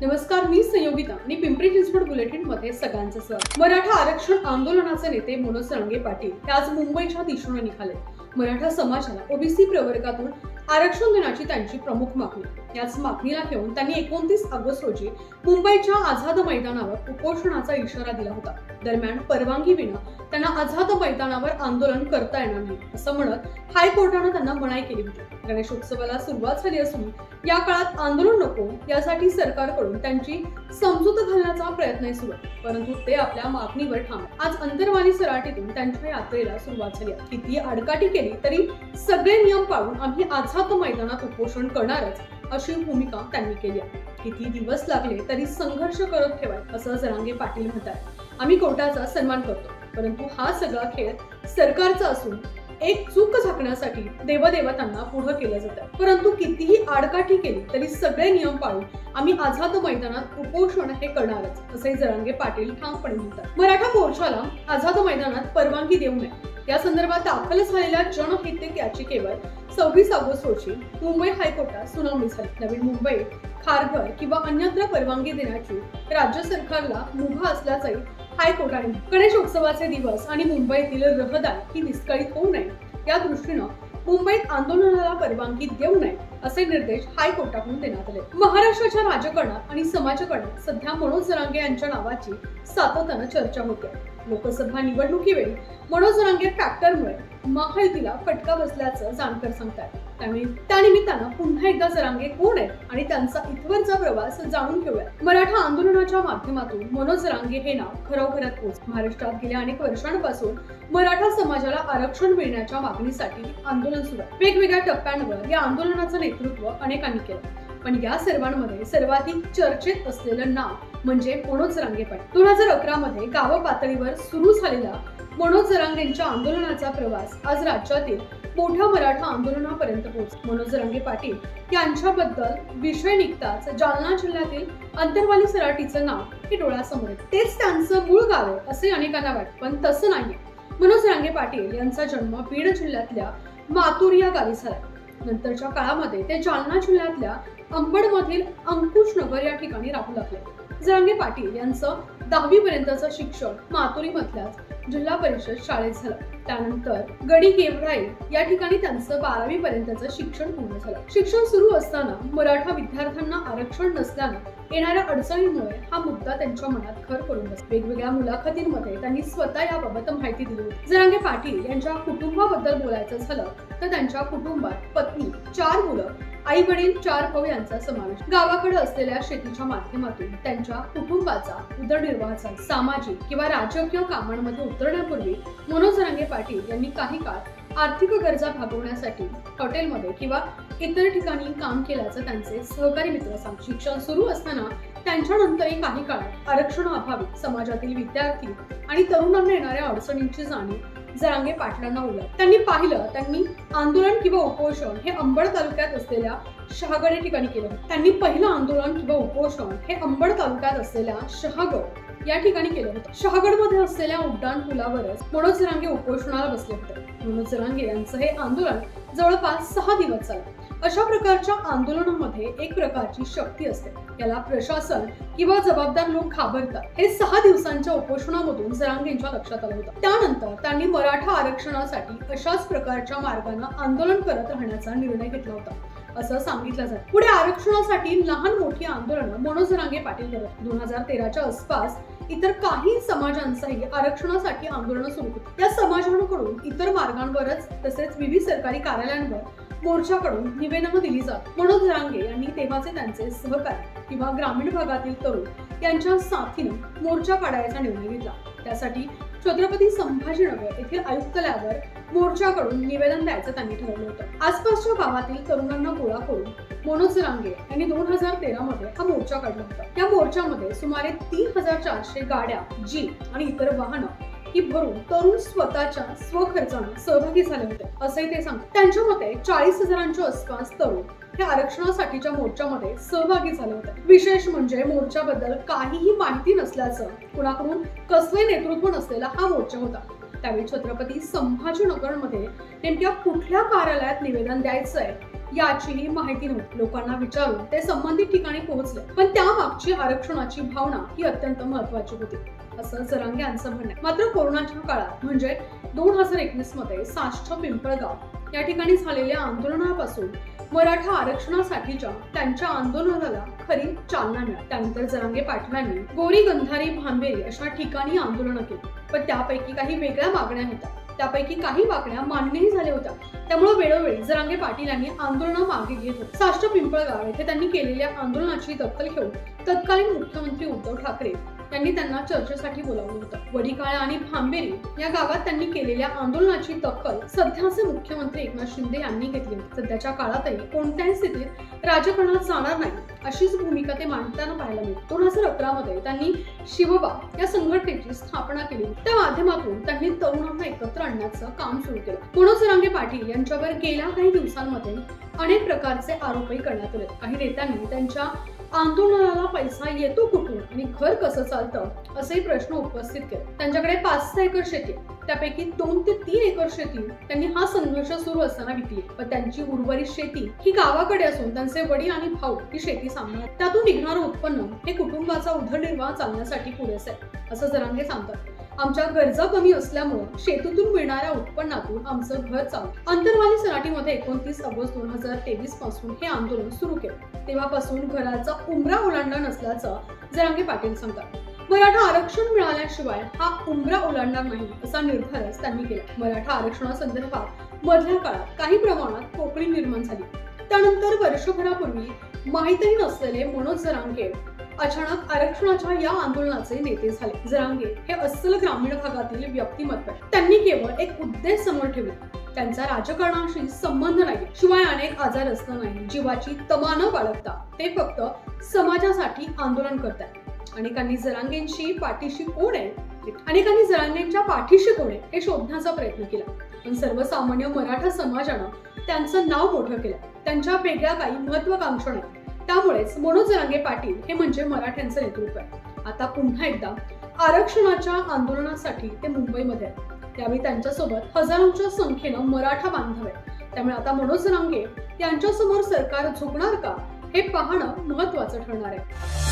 नमस्कार मी संयोगिता. आणि पिंपरी चिंचवड बुलेटिनमध्ये सगळ्यांचं स्वागत. मराठा आरक्षण आंदोलनाचे नेते मनोज रंगे पाटील हे आज मुंबईच्या दिशेने निघाले. मराठा समाजाला ओबीसी प्रवर्गातून आरक्षण देण्याची त्यांची प्रमुख मागणी. याच मागणीला घेऊन त्यांनी एकोणतीस ऑगस्ट रोजी मुंबईच्या आझाद मैदानावर उपोषणाचा इशारा दिला होता. दरम्यान परवानगी विना त्यांना आझाद मैदानावर आंदोलन करता येणार नाही असं म्हणत हायकोर्टानं त्यांना मनाई केली होती. गणेशोत्सवाला सुरुवात झाली असून या काळात आंदोलन नको यासाठी सरकारकडून त्यांची समजूत घालण्याचा प्रयत्न सुरू आहे. परंतु ते आपल्या मागणीवर ठाम आज अंतर्वाणी सराटीतून त्यांच्या यात्रेला सुरुवात झाली आहे. किती आडकाठी केली तरी सगळे नियम पाळून आम्ही आझाद मैदानात उपोषण करणारच अशी भूमिका त्यांनी केली आहे. किती दिवस लागले तरी संघर्ष करत ठेवाय असं जरांगे पाटील म्हणतात. आम्ही कोर्टाचा सन्मान करतो. परंतु हा सगळा खेळ सरकारचा असून एक चूक झाकण्यासाठी देवदेवतांना पुढे केलं जातं. परंतु कितीही आडकाठी केली तरी सगळे नियम पाळून आम्ही आझाद मैदानात उपोषण हे करणारच असे जरांगे पाटील ठामपणे म्हणतात. मराठा मोर्चाला आझाद मैदानात परवानगी देऊ नये. या संदर्भात दाखल झालेल्या जनहित याचिकेवर सव्वीस ऑगस्ट रोजी मुंबई हायकोर्टात सुनावणी झाली. नवी मुंबई खारघर किंवा अन्यत्र परवानगी देण्याची राज्य सरकारला मुभा असल्याचंही हायकोर्टाने गणेशोत्सवाचे दिवस आणि मुंबईतील रहदारी ही विस्कळीत होऊ नये. या दृष्टीनं मुंबईत आंदोलनाला परवानगी देऊ नये असे निर्देश हायकोर्टाकडून देण्यात आले. महाराष्ट्राच्या राजकारणात आणि समाजकारणात सध्या मनोज जरांगे यांच्या नावाची सातत्यानं चर्चा होते. लोकसभा निवडणुकीवेळी मनोज जरांगे फॅक्टरमुळे महायुतीला फटका बसल्याचं जाणकार सांगतात. त्यामुळे त्यानिमित्तानं पुन्हा एकदा जरांगे कोण आहेत? आणि त्यांचा इथवरचा प्रवास जाणून घेऊया मराठा आंदोलनाच्या माध्यमातून मनोज जरांगे हे नाव खरोखरच पोच महाराष्ट्रात गेल्या अनेक वर्षांपासून मराठा समाजाला आरक्षण मिळण्याच्या मागणीसाठी आंदोलन सुरू आहे. वेगवेगळ्या टप्प्यांवर या आंदोलनाचं नेतृत्व अनेकांनी केलं. पण या सर्वांमध्ये सर्वाधिक चर्चेत असलेलं नाव म्हणजे मनोज जरांगे दोन हजार अकरा मध्ये गाव पातळीवर सुरू झालेला मनोज जरांगेंच्या आंदोलनाचा प्रवास आज राज्यातील मोठ्या मराठा आंदोलनापर्यंत पोहोच मनोज जरांगे पाटील यांच्याबद्दल विषय निघताच जालना जिल्ह्यातील अंतरवाली सराटीचं नाव हे डोळ्यासमोर तेच त्यांचं मूळ गाव आहे असे अनेकांना वाटतं पण तसं नाही मनोज रांगे पाटील यांचा जन्म बीड जिल्ह्यातल्या मातूर या गावी झाला. नंतरच्या काळामध्ये ते जालना जिल्ह्यातल्या अंबडमधील अंकुश नगर या ठिकाणी राहू लागले. जरांगे पाटील यांचं दहावीपर्यंतचं शिक्षण मातुरी मधल्याच जिल्हा परिषद शाळेत झाला. त्यानंतर गडी गेवराई या ठिकाणी त्यांचं बारावी पर्यंतचं शिक्षण पूर्ण झालं. शिक्षण सुरू असताना मराठा विद्यार्थ्यांना आरक्षण नसल्यानं येणाऱ्या अडचणींमुळे हा मुद्दा त्यांच्या मनात घर करून बस वेगवेगळ्या मुलाखतींमध्ये त्यांनी स्वतः याबाबत माहिती दिली होती. जरांगे पाटील यांच्या कुटुंबाबद्दल बोलायचं झालं तर त्यांच्या कुटुंबात पत्नी चार मुलं आई वडील चार भाऊ यांचा समावेश. गावाकडे असलेल्या शेतीच्या माध्यमातून त्यांच्या कुटुंबाचा उदरनिर्वाहाचा सामाजिक किंवा राजकीय कामांमध्ये उतरण्यापूर्वी मनोज रांगे पाटील यांनी काही काळ आर्थिक गरजा भागवण्यासाठी हॉटेलमध्ये किंवा इतर ठिकाणी काम केल्याचं त्यांचे सहकारी मित्र सांग शिक्षण सुरू असताना त्यांच्यानंतरही काही काळात आरक्षणाअभावी समाजातील विद्यार्थी आणि तरुणांना येणाऱ्या अडचणींची जाणीव जरांगे पाटलांना उलट. त्यांनी पाहिलं त्यांनी आंदोलन किंवा उपोषण हे अंबड तालुक्यात असलेल्या शहागड या ठिकाणी केलं. त्यांनी पहिलं आंदोलन किंवा उपोषण हे अंबड तालुक्यात असलेल्या शहागड या ठिकाणी केलं होतं. शहागडमध्ये असलेल्या उड्डाण पुलावरच मनोज जरांगे उपोषणाला बसले होते. मनोज जरांगे यांचं हे आंदोलन जवळपास सहा दिवस चाललं. अशा प्रकारच्या आंदोलनामध्ये एक प्रकारची शक्ती असते. याला प्रशासन किंवा जबाबदार लोक घाबरतात. हे सहा दिवसांच्या उपोषणामधून जरांगेंच्या लक्षात आलं होतं. त्यानंतर त्यांनी मराठा आरक्षणासाठी अशाच प्रकारच्या मार्गानं आंदोलन करत राहण्याचा निर्णय घेतला होता असं सांगितलं जात. पुढे आरक्षणासाठी लहान मोठी आंदोलनं मनोज रांगे पाटील करत दोन हजार तेराच्या आसपास इतर काही समाजांचाही आरक्षणासाठी आंदोलनं सुरू होती. या समाजांकडून इतर मार्गांवरच तसेच विविध सरकारी कार्यालयांवर मोर्चाकडून निवेदनं दिली जात. मनोज रांगे यांनी तेव्हाचे त्यांचे सहकारी किंवा ग्रामीण भागातील तरुण यांच्या साथीनं मोर्चा काढायचा निर्णय घेतला. त्यासाठी छत्रपती संभाजीनगर येथील आयुक्तालयावर मोर्चाकडून निवेदन द्यायचं त्यांनी ठरवलं होतं. आसपासच्या गावातील तरुणांना गोळा करून मनोज रांगे यांनी दोन हजार तेरा मध्ये हा मोर्चा काढला होता. त्या मोर्चामध्ये सुमारे तीन हजार चारशे गाड्या जीप आणि इतर वाहनं ही भरून तरुण स्वतःच्या स्वखर्चाने सहभागी झाले होते. असंही ते सांगतात. त्यांच्या मते चाळीस हजारांच्या आसपास तरुण हे आरक्षणासाठीच्या मोर्चामध्ये सहभागी झाले होते. विशेष म्हणजे मोर्चाबद्दल काहीही माहिती नसल्याचं कुणाकडून कसले नेतृत्व नसलेला हा मोर्चा होता. त्यावेळी छत्रपती संभाजीनगरमध्ये नेमक्या कुठल्या कार्यालयात निवेदन द्यायचंय याचीही माहिती नव्हती. लोकांना विचारून ते संबंधित ठिकाणी पोहोचले. पण त्यामागची आरक्षणाची भावना ही अत्यंत महत्वाची होती. असं जरांगे यांचं म्हणणं आहे. मात्र कोरोनाच्या काळात म्हणजे दोन हजार एकवीसमध्ये साष्ट पिंपळगाव या ठिकाणी झालेल्या आंदोलनापासून मराठा आरक्षणासाठीच्या त्यांच्या आंदोलनाला खरी चालना मिळाली. त्यानंतर जरांगे पाटलांनी गोरी गंधारी भांबेरी अशा ठिकाणी आंदोलनं केली. पण त्यापैकी काही वेगळ्या मागण्या होत्या. त्यापैकी काही मागण्या मान्यही झाल्या होत्या. त्यामुळे वेळोवेळी जरांगे पाटील यांनी आंदोलनं मागे घेत होते. साष्ट पिंपळगाव येथे त्यांनी केलेल्या आंदोलनाची दखल घेऊन तत्कालीन मुख्यमंत्री उद्धव ठाकरे त्यांनी त्यांना चर्चेसाठी बोलावलं होतं. वडीकाळा आणि भांबेरी या गावात त्यांनी केलेल्या आंदोलनाची दखल सध्याचे मुख्यमंत्री एकनाथ शिंदे यांनी घेतली होती सध्याच्या काळातही कोणत्याही स्थितीत राजकारणात जाणार नाही अशीच भूमिका ते मांडताना पाहायला मिळते. दोन हजार अकरा मध्ये त्यांनी शिवबा या संघटनेची स्थापना केली. त्या माध्यमातून त्यांनी तरुणांना एकत्र आणण्याचं काम सुरू केलं. मनोज रांगे पाटील यांच्यावर गेल्या काही दिवसांमध्ये अनेक प्रकारचे आरोपही करण्यात आले काही नेत्यांनी त्यांच्या आंदोलनाला पैसा येतो कुठून आणि घर कसं चालतं असेही प्रश्न उपस्थित केले. त्यांच्याकडे पाच सहा एकर शेती त्यापैकी दोन ते तीन एकर शेती त्यांनी हा संघर्ष सुरू असताना विकली. पण त्यांची उर्वरित शेती ही गावाकडे असून त्यांचे वडील आणि भाऊ ही शेती सांभाळतात त्यातून निघणारं उत्पन्न हे कुटुंबाचा उदरनिर्वाह चालण्यासाठी पुरेसे आहे असं जरांगे सांगतात. आमच्या गरजा कमी असल्यामुळे शेतीतून मिळणाऱ्या उत्पन्नातून आमचं घर चालू अंतरवाली सराटीमध्ये एकोणतीस ऑगस्ट दोन हजार तेवीसपासून हे आंदोलन सुरू केलं. तेव्हापासून घराचा उमरा ओलांडला नसल्याचं जरांगे पाटील सांगतात. मराठा आरक्षण मिळाल्याशिवाय हा उमरा ओलांडणार नाही असा निर्धारच त्यांनी केला. मराठा आरक्षणासंदर्भात मधल्या काळात काही प्रमाणात पोकळी निर्माण झाली. त्यानंतर वर्षभरापूर्वी माहीतही नसलेले मनोज जरांगे अचानक आरक्षणाच्या या आंदोलनाचे नेते झाले. जरांगे हे अस्सल ग्रामीण भागातील व्यक्तिमत्व. त्यांनी केवळ एक उद्देश समोर ठेवला. त्यांचा राजकारणाशी संबंध नाही. शिवाय अनेक आजार असतानाही नाही. जीवाची तमा न बाळगता ते फक्त समाजासाठी आंदोलन करतात. अनेकांनी जरांगेंची पाठीशी कोण आहे? अनेकांनी जरांगेंच्या पाठीशी कोण आहे? हे शोधण्याचा प्रयत्न केला. पण सर्वसामान्य मराठा समाजानं त्यांचं नाव मोठं केलं. त्यांच्या वेगळ्या काही महत्वाकांक्षा नाही त्यामुळेच मनोज रांगे पाटील हे म्हणजे मराठ्यांचं नेतृत्व आहे. आता पुन्हा एकदा आरक्षणाच्या आंदोलनासाठी ते मुंबईमध्ये आहेत. त्यावेळी त्यांच्यासोबत हजारोंच्या संख्येनं मराठा बांधव आहेत. त्यामुळे आता मनोज रांगे यांच्यासमोर सरकार झुकणार का हे पाहणं महत्वाचं ठरणार आहे.